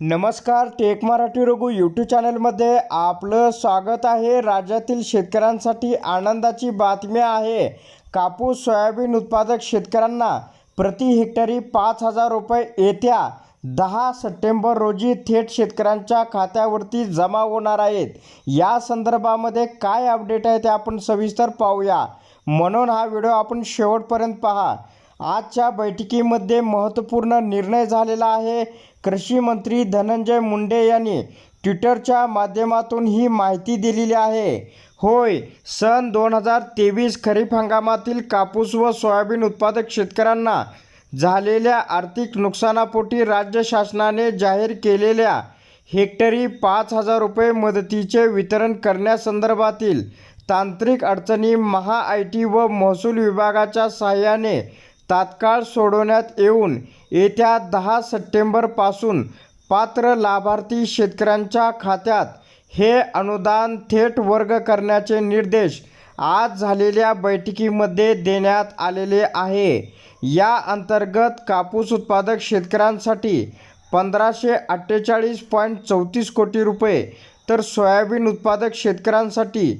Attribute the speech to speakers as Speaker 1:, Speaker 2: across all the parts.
Speaker 1: नमस्कार take Marathi Raghu YouTube चॅनलमध्ये आपलं स्वागत आहे. राज्यातील शेतकऱ्यांसाठी आनंदाची बातमी आहे. कापूस सोयाबीन उत्पादक शेतकऱ्यांना प्रति हेक्टरी पाच हजार रुपये येत्या दहा सप्टेंबर रोजी थेट शेतकऱ्यांच्या खात्यावरती जमा होणार आहेत. या संदर्भामध्ये काय अपडेट आहे ते आपण सविस्तर पाहूया. म्हणून हा व्हिडिओ आपण शेवटपर्यंत पहा. आजच्या बैठकीमध्ये महत्त्वपूर्ण निर्णय झालेला आहे. कृषी मंत्री धनंजय मुंडे यांनी ट्विटरच्या माध्यमातून ही माहिती दिलेली आहे. होय सन दोन हजार तेवीस खरीप हंगामातील कापूस व सोयाबीन उत्पादक शेतकऱ्यांना झालेल्या आर्थिक नुकसानापोटी राज्य शासनाने जाहीर केलेल्या हेक्टरी पाच हजार रुपये मदतीचे वितरण करण्यासंदर्भातील तांत्रिक अडचणी महा आय टी व महसूल विभागाच्या सहाय्याने तात्काळ सोडवण्यात येऊन येत्या दहा सप्टेंबरपासून पात्र लाभार्थी शेतकऱ्यांच्या खात्यात हे अनुदान थेट वर्ग करण्याचे निर्देश आज झालेल्या बैठकीमध्ये देण्यात आलेले आहे. या अंतर्गत कापूस उत्पादक शेतकऱ्यांसाठी पंधराशे अठ्ठेचाळीस पॉईंट चौतीस कोटी रुपये तर सोयाबीन उत्पादक शेतकऱ्यांसाठी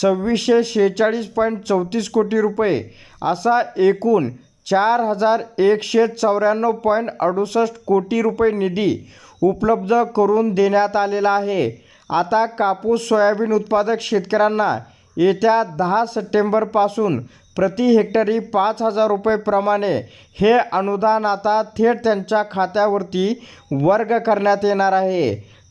Speaker 1: सव्वीसशे शेहेचाळीस पॉईंट चौतीस कोटी रुपये असा एकूण चार हजार एकशे चौऱ्याण्णव पॉईंट अडुसष्ट कोटी रुपये निधी उपलब्ध करून देण्यात आलेला आहे. आता कापूस सोयाबीन उत्पादक शेतकऱ्यांना येत्या दहा सप्टेंबरपासून प्रति हेक्टरी पाच हजार रुपयेप्रमाणे हे अनुदान आता थेट त्यांच्या खात्यावरती वर्ग करण्यात येणार आहे.